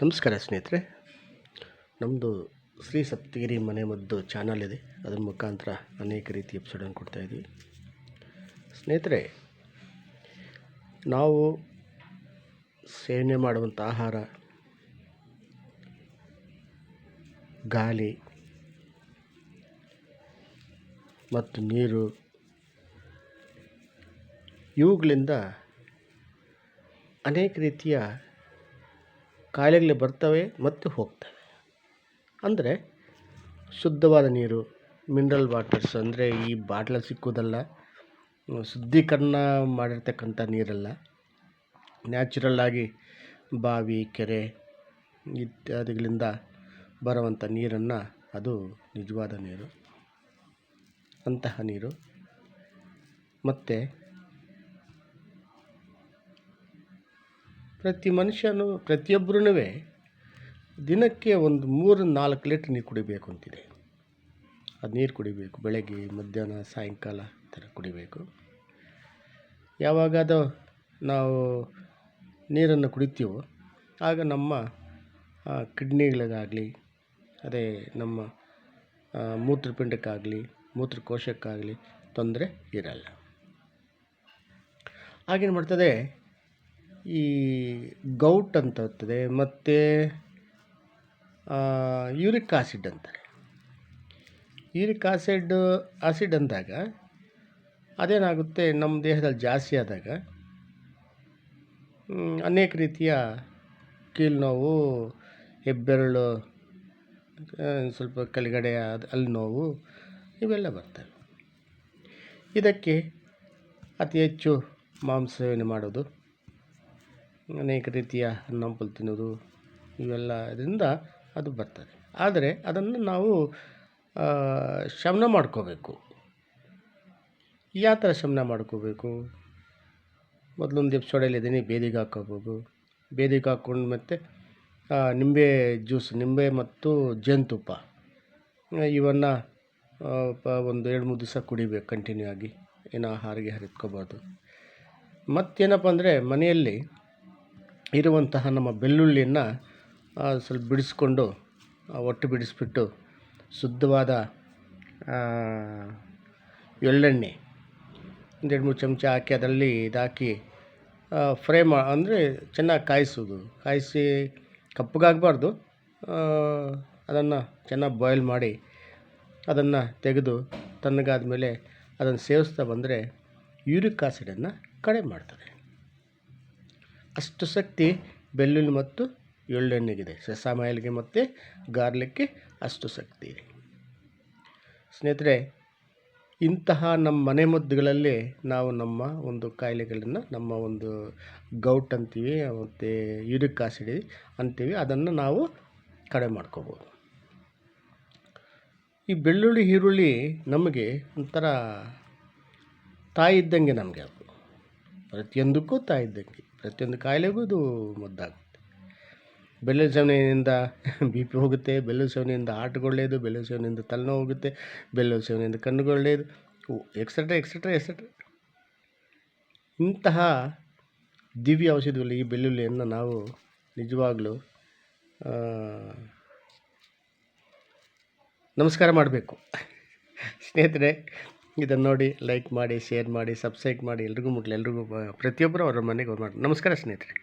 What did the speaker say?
ನಮಸ್ಕಾರ ಸ್ನೇಹಿತರೆ. ನಮ್ಮದು ಶ್ರೀ ಸಪ್ತಗಿರಿ ಮನೆ ಮದ್ದು ಚಾನಲ್ ಇದೆ. ಅದರ ಮುಖಾಂತರ ಅನೇಕ ರೀತಿ ಎಪಿಸೋಡನ್ನು ಕೊಡ್ತಾಯಿದ್ವಿ ಸ್ನೇಹಿತರೆ, ನಾವು ಸೇವನೆ ಮಾಡುವಂಥ ಆಹಾರ, ಗಾಳಿ ಮತ್ತು ನೀರು, ಇವುಗಳಿಂದ ಅನೇಕ ರೀತಿಯ ಕಾಯಿಲೆಗಳು ಬರ್ತವೆ ಮತ್ತು ಹೋಗ್ತವೆ. ಅಂದರೆ ಶುದ್ಧವಾದ ನೀರು ಮಿನರಲ್ ವಾಟರ್ಸ್ ಅಂದರೆ ಈ ಬಾಟ್ಲಲ್ಲಿ ಸಿಕ್ಕೋದಲ್ಲ, ಶುದ್ಧೀಕರಣ ಮಾಡಿರ್ತಕ್ಕಂಥ ನೀರಲ್ಲ. ನ್ಯಾಚುರಲ್ಲಾಗಿ ಬಾವಿ, ಕೆರೆ ಇತ್ಯಾದಿಗಳಿಂದ ಬರುವಂಥ ನೀರನ್ನು ಅದು ನಿಜವಾದ ನೀರು, ಅಂತಹ ನೀರು. ಮತ್ತು ಪ್ರತಿ ಮನುಷ್ಯನು ಪ್ರತಿಯೊಬ್ಬರೂ ದಿನಕ್ಕೆ ಒಂದು ಮೂರು, ನಾಲ್ಕು ಲೀಟ್ರ್ ನೀರು ಕುಡಿಬೇಕು ಅಂತಿದೆ. ಅದು ನೀರು ಕುಡಿಬೇಕು. ಬೆಳಗ್ಗೆ, ಮಧ್ಯಾಹ್ನ, ಸಾಯಂಕಾಲ ಥರ ಕುಡಿಬೇಕು. ಯಾವಾಗ ನಾವು ನೀರನ್ನು ಕುಡಿತೀವೋ, ಆಗ ನಮ್ಮ ಕಿಡ್ನಿಗಳಿಗಾಗಲಿ, ಅದೇ ನಮ್ಮ ಮೂತ್ರಪಿಂಡಕ್ಕಾಗಲಿ, ಮೂತ್ರಕೋಶಕ್ಕಾಗಲಿ ತೊಂದರೆ ಇರಲ್ಲ. ಆಗೇನು ಮಾಡ್ತದೆ? ಈ ಗೌಟ್ ಅಂತ ಇರ್ತದೆ, ಮತ್ತು ಯೂರಿಕ್ ಆಸಿಡ್ ಅಂತಾರೆ. ಯೂರಿಕ್ ಆಸಿಡ್ ಆಸಿಡ್ ಅಂದಾಗ ಅದೇನಾಗುತ್ತೆ, ನಮ್ಮ ದೇಹದಲ್ಲಿ ಜಾಸ್ತಿ ಆದಾಗ ಅನೇಕ ರೀತಿಯ ಕೀಲು ನೋವು, ಹೆಬ್ಬೆರಳು ಸ್ವಲ್ಪ ಕೆಳಗಡೆ ಅಲ್ಲಿ ನೋವು, ಇವೆಲ್ಲ ಬರ್ತವೆ. ಇದಕ್ಕೆ ಅತಿ ಹೆಚ್ಚು ಮಾಂಸ ಸೇವನೆ ಮಾಡೋದು ಅನೇಕ ರೀತಿಯ ಹಣ್ಣಂಪಲು ತಿನ್ನೋದು, ಇವೆಲ್ಲ ಇದರಿಂದ ಅದು ಬರ್ತದೆ. ಆದರೆ ಅದನ್ನು ನಾವು ಶಮನ ಮಾಡ್ಕೋಬೇಕು. ಯಾವ ಥರ ಶಮನ ಮಾಡ್ಕೋಬೇಕು? ಮೊದಲೊಂದು ಎಪಿಸೋಡಲ್ಲಿ ಇದ್ದೀನಿ, ಬೇದಿಗೆ ಹಾಕೋಬೋದು. ಬೇದಿಗೆ ಹಾಕ್ಕೊಂಡು ಮತ್ತು ನಿಂಬೆ ಜ್ಯೂಸ್, ನಿಂಬೆ ಮತ್ತು ಜೇನುತುಪ್ಪ. ಇವನ್ನು ಒಂದು ಎರಡು ಮೂರು ದಿವಸ ಕುಡಿಬೇಕು ಕಂಟಿನ್ಯೂ ಆಗಿ. ಏನೋ ಆಹಾರಿಗೆ ಹರಿತ್ಕೋಬಾರ್ದು ಮತ್ತೇನಪ್ಪ ಅಂದರೆ ಮನೆಯಲ್ಲಿ ಇರುವಂತಹ ನಮ್ಮ ಬೆಳ್ಳುಳ್ಳಿಯನ್ನು ಸ್ವಲ್ಪ ಬಿಡಿಸ್ಕೊಂಡು ಒಟ್ಟು ಬಿಡಿಸ್ಬಿಟ್ಟು ಶುದ್ಧವಾದ ಎಳ್ಳೆಣ್ಣೆ ಒಂದೆರಡು ಮೂರು ಚಮಚ ಹಾಕಿ ಅದರಲ್ಲಿ ಇದಾಕಿ ಫ್ರೈ ಮಾ, ಅಂದರೆ ಚೆನ್ನಾಗಿ ಕಾಯಿಸೋದು. ಕಾಯಿಸಿ ಕಪ್ಪಗಾಗಬಾರ್ದು. ಅದನ್ನು ಚೆನ್ನಾಗಿ ಬಾಯ್ಲ್ ಮಾಡಿ ಅದನ್ನು ತೆಗೆದು ತಣ್ಣಗಾದ ಮೇಲೆ ಅದನ್ನು ಸೇವಿಸ್ತಾ ಬಂದರೆ ಯೂರಿಕ್ ಆಸಿಡನ್ನು ಕಡಿಮೆ ಮಾಡ್ತದೆ. ಅಷ್ಟು ಶಕ್ತಿ ಬೆಳ್ಳುಳ್ಳಿ ಮತ್ತು ಎಳ್ಳೆಣ್ಣೆಗಿದೆ. ಸೆಸಾಮ್ ಆಯಿಲ್ಗೆ ಮತ್ತು ಗಾರ್ಲಿಕ್ಗೆ ಅಷ್ಟು ಶಕ್ತಿ ಸ್ನೇಹಿತರೆ, ಇಂತಹ ನಮ್ಮ ಮನೆ ಮದ್ದುಗಳಲ್ಲಿ ನಾವು ನಮ್ಮ ಒಂದು ಕಾಯಿಲೆಗಳನ್ನು, ನಮ್ಮ ಒಂದು ಗೌಟ್ ಅಂತೀವಿ, ಮತ್ತು ಯೂರಿಕ್ ಆಸಿಡ್ ಅಂತೀವಿ, ಅದನ್ನು ನಾವು ಕಡೆ ಮಾಡ್ಕೋಬೋದು. ಈ ಬೆಳ್ಳುಳ್ಳಿ, ಈರುಳ್ಳಿ ನಮಗೆ ಒಂಥರ ತಾಯಿ ಇದ್ದಂಗೆ ನಮಗೆ ಅದು. ಪ್ರತಿಯೊಂದಕ್ಕೂ ತಾಯಿ ಇದ್ದಂಗೆ. ಪ್ರತಿಯೊಂದು ಕಾಯಿಲೆಗೂ ಇದು ಮದ್ದಾಗುತ್ತೆ. ಬೆಳ್ಳುಳ್ಳಿ ಸೇವನೆಯಿಂದ ಬಿ ಪಿ ಹೋಗುತ್ತೆ, ಬೆಳ್ಳುಳ್ಳಿ ಸೇವನೆಯಿಂದ ಆಟಗೊಳ್ಳೇದು ಬೆಳ್ಳುಳ್ಳಿ ಸೇವನೆಯಿಂದ ತಲೆನೋವು ಹೋಗುತ್ತೆ ಬೆಳ್ಳುಳ್ಳಿ ಸೇವನೆಯಿಂದ ಕಣ್ಣುಗೊಳ್ಳೆಯದು ಎಕ್ಸೆಟ್ರಾ ಎಕ್ಸೆಟ್ರಾ ಎಕ್ಸೆಟ್ರಾ ಇಂತಹ ದಿವ್ಯ ಔಷಧಿಗಳು ಈ ಬೆಳ್ಳುಳ್ಳಿಯನ್ನು ನಾವು ನಿಜವಾಗಲೂ ನಮಸ್ಕಾರ ಮಾಡಬೇಕು. ಸ್ನೇಹಿತರೆ ಇದನ್ನು ನೋಡಿ ಲೈಕ್ ಮಾಡಿ ಶೇರ್ ಮಾಡಿ ಸಬ್ಸ್ಕ್ರೈಬ್ ಮಾಡಿ ಎಲ್ರಿಗೂ ಮುಟ್ಲಿ. ಎಲ್ರಿಗೂ ಪ್ರತಿಯೊಬ್ಬರು ಅವರ ಮನೆಗೆ ಮಾಡಿ, ನಮಸ್ಕಾರ ಸ್ನೇಹಿತರೆ.